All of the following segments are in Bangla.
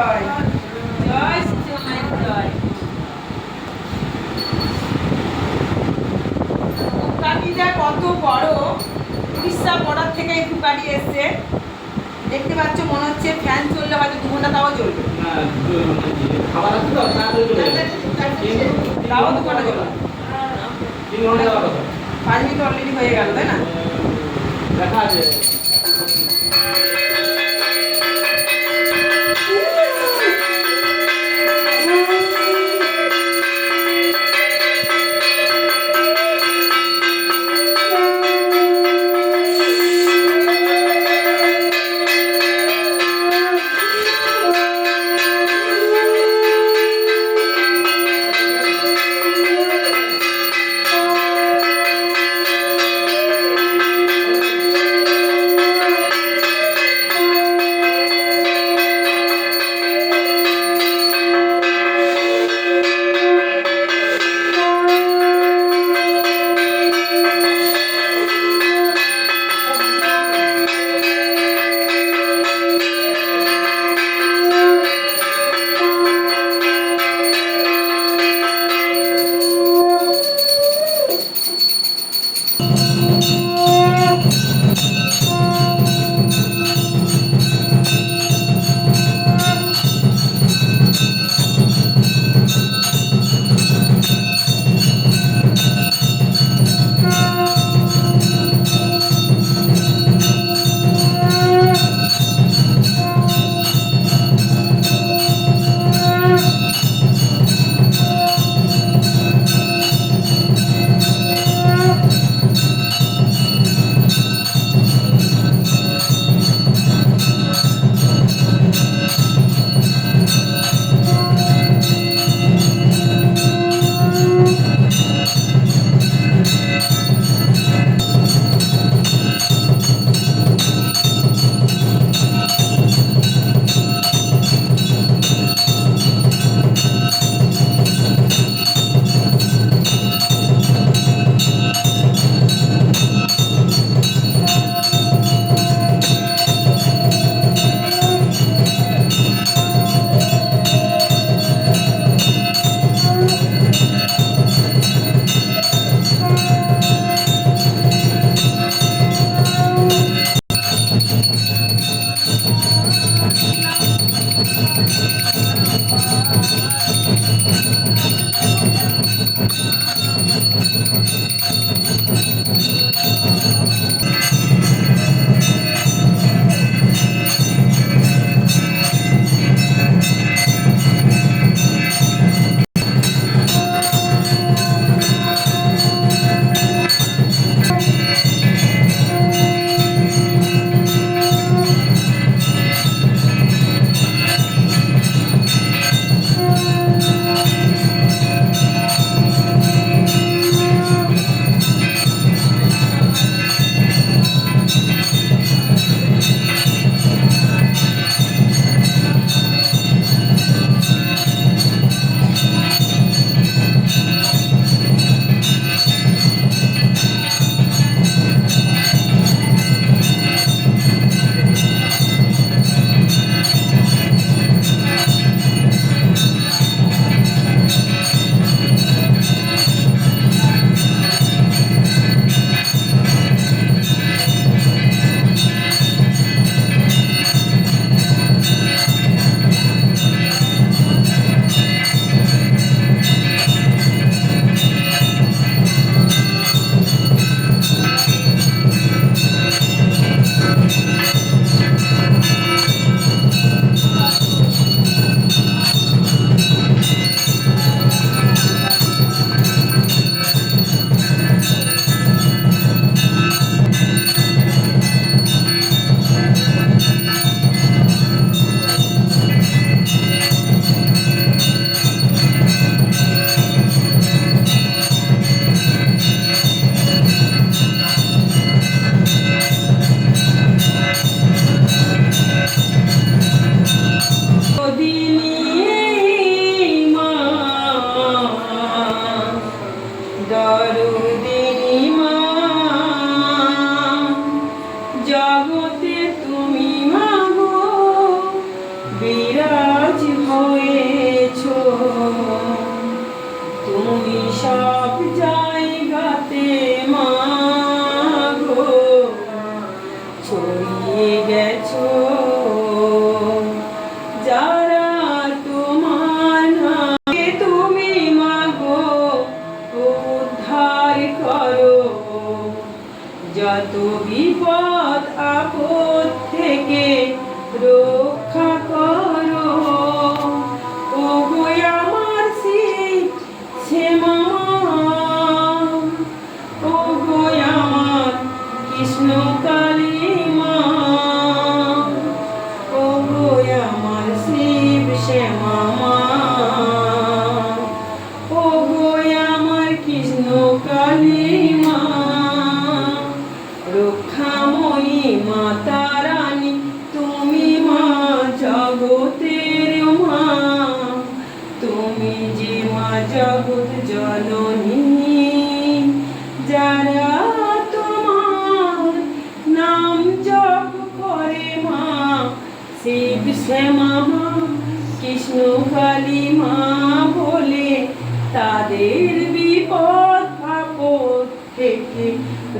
জয়। জয় শ্রী মায়ের জয়। ধূপকাঠিটা কত বড় উড়িষ্যা বর্ডার থেকে এই ধূপকাঠি এসছে। দেখতে পাচ্ছ মনে হচ্ছে ফ্যান চললে হয়তো দু ঘণ্টা তাও চলবে। তাও দু ঘণ্টা চলবে। পাঁচ মিনিট অলরেডি হয়ে গেল তাই না? দেখা আছে। জগতে যত বিপদ আপদ থেকে রক্ষা করো। ও গো আমার সে ও গো আমার কৃষ্ণ কালী মা। ও আমার শিব শ্যামা শিব শ্যামা কৃষ্ণ কালী মা বলে, তাদের বিপদ আপদ থেকে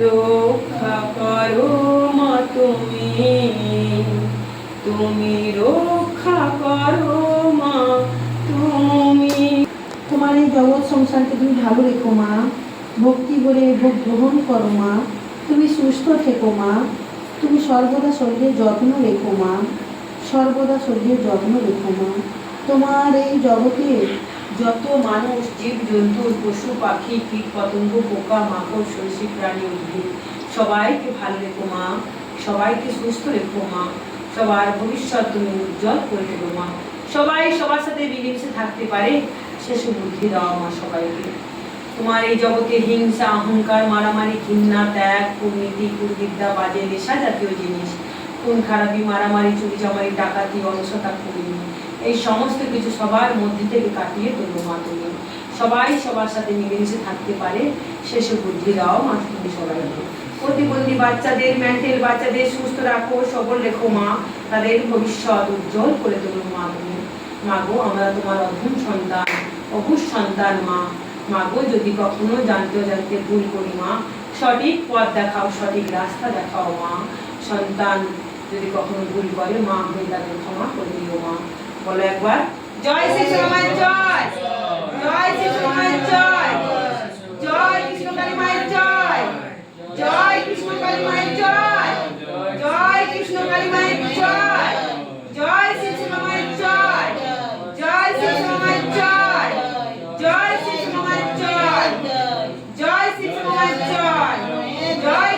রক্ষা করো মা তুমি। তুমি রক্ষা করো মা তুমি। তোমার এই জগৎ সংসারকে তুমি ভালো রেখো মা। ভক্তি করে ভোগ গ্রহণ করো মা। তুমি সুস্থ থেকো মা। তুমি সর্বদা শরীরের যত্ন রেখো মা। সর্বদা শরীরের যত্ন রেখো মা। তোমার এই জগতে যত মানুষ জীব জন্তু পশু, পাখি কীট পতঙ্গ পোকা, মাকড়, সরীসৃপ, প্রাণী, উদ্ভিদ, সবাইকে ভালো রেখো মা। সবাইকে সুস্থ রেখো মা। সবার ভবিষ্যৎ তুমি উজ্জ্বল করে দেবো মা। সবাই সবার সাথে মিলেমিশে থাকতে পারে। শেষ বুদ্ধি দাও মা সবাইকে। তোমার এই জগতে হিংসা, অহংকার, মারামারি, ঘৃণা, ত্যাগ কুর্নীতি কুর্বিদ্যা বাজে, নেশা জাতীয় জিনিস খুন, খারাপি, মারামারি, চুরি, চামারি, ডাকাতি, অলসতা করিনি এই সমস্ত কিছু সবার মধ্যে থেকে কাটিয়ে তুলবো মা সবাই সবার সাথে মিলেমিশে থাকতে পারে, শেষে বুদ্ধি দাও মা তুমি সবাইকে প্রতিবন্ধী বাচ্চাদের মেন্টাল বাচ্চাদের সুস্থ রাখো, সবল রেখো মা, তাদের ভবিষ্যৎ উজ্জ্বল করে তোলো মা তুমি। মা গো, আমরা তোমার অধম সন্তান অবুজ সন্তান মা। মা গো, যদি কখনো জানতে জানতে ভুল করি মা, সঠিক পথ দেখাও, সঠিক রাস্তা দেখাও মা। সন্তান যদি কখনো ভুল করে মা হয়ে তাদের ক্ষমা করে দিও মা বলো একবার জয় শ্রী রামায় জয় জয় শ্রী রামায় জয় জয় জয় জয় জয় জয়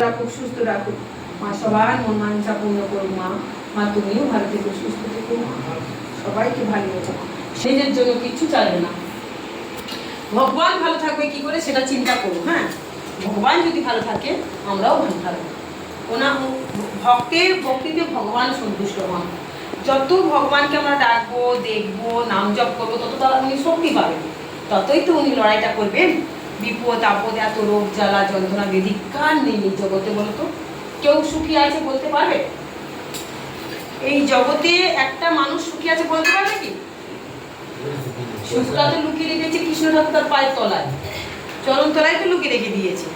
রাখুক সুস্থ রাখুক মা সবার মন মানসা পূর্ণ করুক মা। মা, তুমিও ভালো থেকো, সুস্থ থেকো। সবাইকে ভালো রেখো। নিজের জন্য কিচ্ছু চাইবে না। ভগবান ভালো থাকবে কি করে সেটা চিন্তা করো হ্যাঁ? ভগবান যদি ভালো থাকে, আমরাও ভালো থাকব। ওনা ভক্তের ভক্তিতে ভগবান সন্তুষ্ট হন। যত ভগবানকে আমরা ডাকবো, দেখব, নাম জপ করব, তত তারা উনি শক্তি পাবেন। ততই তো উনি লড়াইটা করবেন। বিপদ, আপদ, এত রোগ, জ্বালা, যন্ত্রণা বেদি কার নেই জগতে বলো তো কেউ সুখী আছে বলতে পারবে? এই জগতে একটা মানুষ সুখী আছে বলতে পারবে কি? সুখটা তো লুকিয়ে রেখেছে কৃষ্ণ ঠাকুর তার পায়ের তলায়। চরণ তলায় তো লুকিয়ে রেখে দিয়েছে।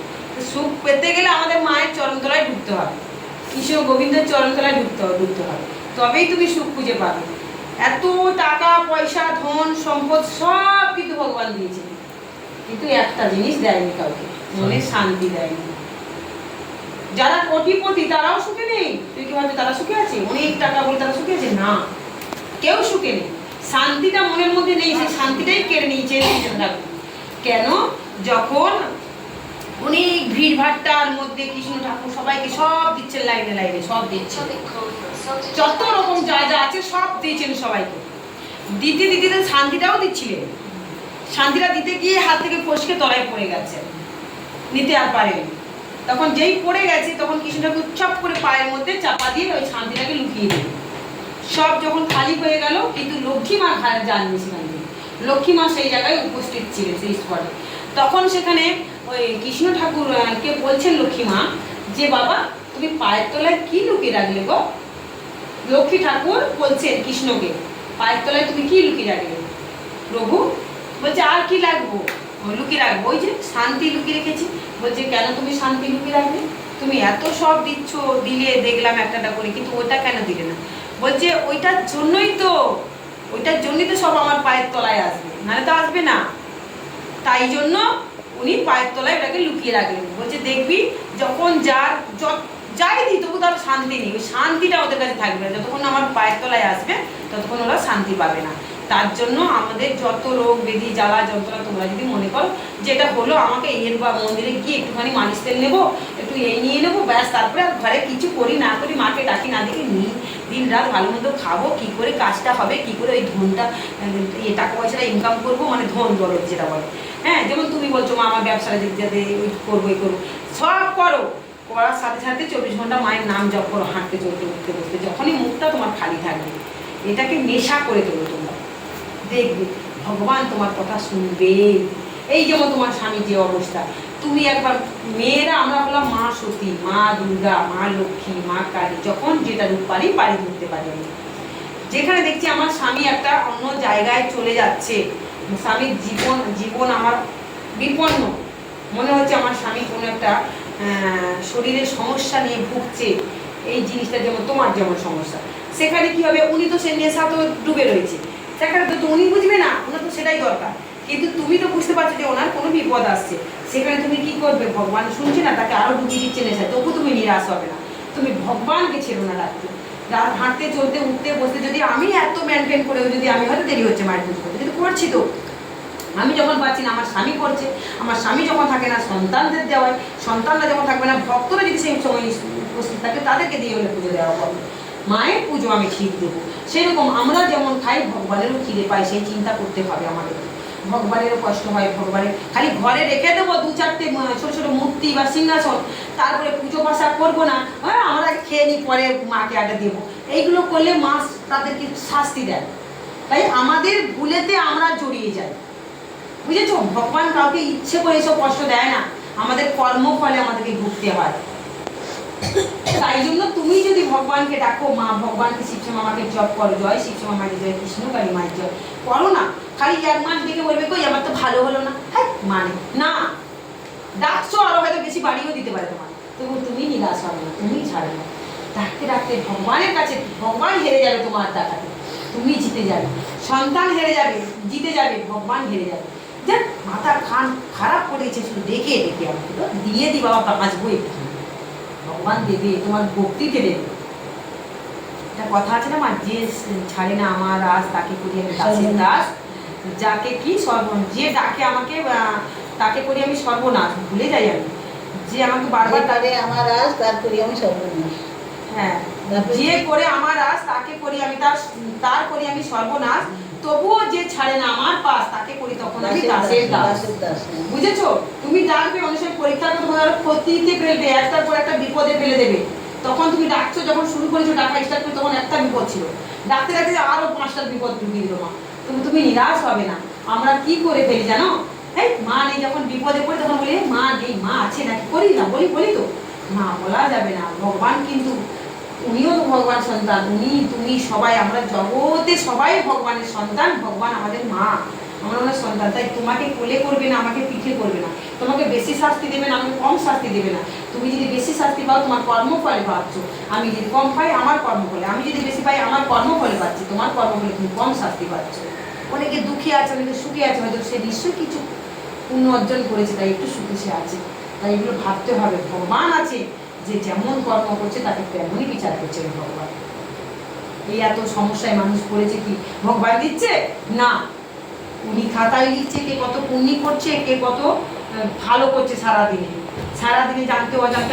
সুখ পেতে গেলে আমাদের মায়ের চরণ তলায় ঢুকতে হবে। কৃষ্ণ গোবিন্দের চরণ তলায় ঢুকতে হবে ঢুকতে হবে। তবেই তুমি সুখ খুঁজে পাবে। এত টাকা পয়সা ধন সম্পদ সব কিন্তু ভগবান দিয়েছে। কিন্তু একটা জিনিস দেয়নি কাউকে। মনে শান্তি দেয়নি। যারা কোটিপতি তারাও সুখে নেই। তুই কি ভাবছিস তারা সুখে আছে? অনেক টাকা বলে তারা সুখে আছে? না। কেউ সুখে নেই। শান্তিটা মনের মধ্যে নেই সেই শান্তিটাই কেড়ে নিয়েছে কেন? যখন অনেক ভিড় ভাট্টার মধ্যে কৃষ্ণ ঠাকুর সবাইকে সব দিচ্ছেন লাইনে লাইনে সব দিচ্ছেন। যত রকম যা যা আছে সব দিয়েছেন সবাইকে। দিতে দিতে শান্তিটাও দিচ্ছিলেন। শান্তিটা দিতে গিয়ে হাত থেকে ফসকে তলায় পড়ে গেছে নিতে আর পারেনি তখন যেই পড়ে গেছে, তখন কৃষ্ণ ঠাকুর চপ করে পায়ের মধ্যে চাপা দিয়ে ওই শান্তিটাকে লুকিয়ে দিল। সব যখন খালি হয়ে গেল, কিন্তু লক্ষ্মী মা ঘাড়ে যাননি সেখান লক্ষ্মী মা সেই জায়গায় উপস্থিত ছিলেন, সেই স্পটে তখন সেখানে ওই কৃষ্ণ ঠাকুর কে বলছেন লক্ষ্মী মা যে, বাবা, তুমি পায়ের তলায় কি লুকিয়ে রাখলে গো? লক্ষ্মী ঠাকুর বলছেন কৃষ্ণকে, পায়ের তলায় তুমি কি লুকিয়ে রাখলে? প্রভু, বলছে, আর কি লাগবো? লুকিয়ে রাখব। ওই যে শান্তি লুকিয়ে রেখেছি। বলছে, কেন তুমি শান্তি লুকিয়ে রাখবে? তুমি এত সব দিচ্ছ, দিলে দেখলাম একটাটা করে, কিন্তু ওটা কেন দিলে না? বলছে, ওইটার জন্যই তো, ওইটার জন্যই তো সব আমার পায়ের তলায় আসবে। নাহলে তো আসবে না। তাই জন্য উনি পায়ের তলায় ওটাকে লুকিয়ে রাখলেন। বলছে, দেখবি, যখন যার যাই দিই, তবু তার শান্তি নেই। ওই শান্তিটা ওদের কাছে থাকবে না। যতক্ষণ আমার পায়ের তলায় আসবে, ততক্ষণ ওরা শান্তি পাবে না। তার জন্য আমাদের যত রোগ ব্যাধি জ্বালা, যন্ত্রণা তোমরা যদি মনে করো, যেটা হলো আমাকে এর বা মন্দিরে গিয়ে একটুখানি মালিশ তেল নেব, একটু এই নিয়ে নেব, ব্যাস, তারপরে আর ঘরে কিছু করি না করি, মাকে ডাকি, না দেখি নিই, দিন রাত ভালো মতো খাব, কী করে কাজটা হবে, কী করে ওই ধনটা ইয়ে টাকা পয়সাটা ইনকাম করব মানে ধন দরদ যেটা বলে। হ্যাঁ যেমন তুমি বলছো, মা আমার ব্যবসাটা দিক যাতে ওই করব, এই করব, সব করো। করার সাথে সাথে চব্বিশ ঘণ্টা মায়ের নাম জপ করো, হাঁটতে, চলতে, উঠতে, বসতে, যখনই মুখটা তোমার খালি থাকবে, এটাকে নেশা করে তোলো দেখবে, ভগবান তোমার কথা শুনবে। এই যেমন তোমার স্বামী যে অবস্থা। তুমি একবার মেয়েরা, আমরা বললাম মা সতী, মা দুর্গা, মা লক্ষ্মী, মা কালী, যখন যেটা রূপ পারি পারি ধরতে পারি যেখানে দেখছি আমার স্বামী একটা অন্য জায়গায় চলে যাচ্ছে। স্বামীর জীবন জীবন আমার বিপন্ন। মনে হচ্ছে আমার স্বামী কোনো একটা শরীরের সমস্যা নিয়ে ভুগছে। এই জিনিসটা যেমন, তোমার যেমন সমস্যা। সেখানে কি হবে? উনি তো সে নেশা তো ডুবে রয়েছে। সেখানে তো উনি বুঝবে না, ওনার তো সেটাই দরকার। কিন্তু তুমি তো বুঝতে পারছ যে ওনার কোনো বিপদ আসছে। সেখানে তুমি কি করবে? ভগবান শুনছে না, তাকে আরও ডুবিয়ে দিচ্ছে নেশা তবু তুমি নিরাশ হবে না। তুমি ভগবানকে ছেড়ো না রাখতে রাত হাঁটতে, চলতে, উঠতে, বসতে, যদি আমি এত মেনটেন করেও যদি আমি হয়তো দেরি হচ্ছে মায়ের পুজো করতে। কিন্তু করছি তো। আমি যখন পাচ্ছি না, আমার স্বামী করছে। আমার স্বামী যখন থাকে না, সন্তানদের দেওয়ায়, সন্তানরা যখন থাকবে না, ভক্তরা যদি সেই সময় উপস্থিত থাকে, তাদেরকে দিয়ে হলে পুজো দেওয়া হবে। মায়ের পুজো আমি ঠিক দেবো। সেরকম আমরা যেমন খাই, ভগবানেরও খিদে পাই সেই চিন্তা করতে হবে আমাদের। ভগবানেরও কষ্ট হয়, ভগবানের খালি ঘরে রেখে দেবো দু চারটে ছোট ছোট মূর্তি বা সিংহাসন, তারপরে পুজো পাশা করব না। হ্যাঁ আমরা খেয়ে নিই পরে মাকে আগে দেবো। এইগুলো করলে মা তাদেরকে শাস্তি দেয়। তাই আমাদের ভুলেতে আমরা জড়িয়ে যাই। বুঝেছ? ভগবান কাউকে ইচ্ছে করে এসব কষ্ট দেয় না। আমাদের কর্মফলে আমাদেরকে ভুগতে হয়। তাই জন্য তুমি যদি ভগবানকে ডাকো, মা ভগবানকে শিবশ্যামা মাকে জপ করো, জয় শিবশ্যামা মাকে জয়, কৃষ্ণ কালী মায়ের জয়। করো না। খালি এক মাস দেখে বলবে, কই আমার তো ভালো হলো না। হ্যাঁ মানে না। ডাকছো, আরও হয়তো বেশি বাড়িও দিতে পারে তোমার তবু তুমি নিরাশ হবে না তুমি ছাড়বে না। ডাকতে ডাকতে ভগবানের কাছে, ভগবান হেরে যাবে তোমার ডাকাতে তুমি জিতে যাবে। সন্তান হেরে যাবে, জিতে যাবে, ভগবান হেরে যাবে। দেখ মাথা খান খারাপ করেছে, শুধু দেখে দেখে আমাকে তো দিয়ে দি বাবা বাঁচবো একটু ভগবান দেবে তোমার ভক্তিতে দেবে। একটা কথা আছে না মা যে ছাড়ে না আমার রাস তাকে করি আমি দাসের দাস। যাকে কি সর্ব যে ডাকে আমাকে তাকে করি আমি সর্বনাশ ভুলে যাই আমি। যে আমাকে বারবার তারপরে আমার আজ করি আমি সর্বনাশ। হ্যাঁ যে করে আমার রাস তাকে করি আমি তার তার করি আমি সর্বনাশ। তবুও যে ছাড়ে না আমার পাস তাকে করি তখন আমি দাসের দাস হ্যাঁ। বুঝেছ? তুমি ডাকবে অনেক সময় পরীক্ষার তোমার ক্ষতিতে ফেলবে একটার পর একটা বিপদে ফেলে দেবে। তখন তুমি ডাকছো যখন শুরু করেছ ডাকা স্টার্ট করে তখন একটা বিপদ ছিল। ডাকতে ডাকতে আরও পাঁচটা বিপদ ঢুকিয়ে দিল মা। তুমি তুমি নিরাশ হবে না। আমরা কি করে ফেলি জানো? এই মা নেই যখন বিপদে পড়ে তখন বলি মা নেই মা আছে নাকি? করি না বলি বলি তো। মা বলা যাবে না। ভগবান কিন্তু উনিও ভগবান সন্তান, উনি, তুমি সবাই, আমরা জগতে সবাই ভগবানের সন্তান, ভগবান আমাদের মা, আমরা ওনার সন্তান, তাই তোমাকে কোলে করবে না, আমাকে পিঠে করবে না, তোমাকে বেশি শাস্তি দেবে না, আমাকে কম শাস্তি দেবে না, তুমি যদি বেশি শাস্তি পাও, তোমার কর্মফলে পাচ্ছ, আমি যদি কম পাই, আমার কর্মফলে, আমি যদি বেশি পাই, আমার কর্মফলে পাচ্ছি, তোমার কর্মফলে তুমি কম শাস্তি পাচ্ছ। অনেকে দুঃখী আছে, অনেকে সুখে আছে, হয়তো সে নিশ্চয়ই কিছু পুণ্য অর্জন করেছে, তাই একটু সুখে সে আছে, তাই এগুলো ভাবতে হবে, ভগবান আছে যে যেমন কর্ম করছে তাকে তেমনই বিচার করছে ভগবান। এই এত সমস্যায় মানুষ পড়েছে কি? ভগবান দিচ্ছে? না। উনি খাতায় লিখছে কে কত পুণ্যি করছে, কে কত ভালো করছে সারাদিনে। সারাদিনে জানতে অজান্তে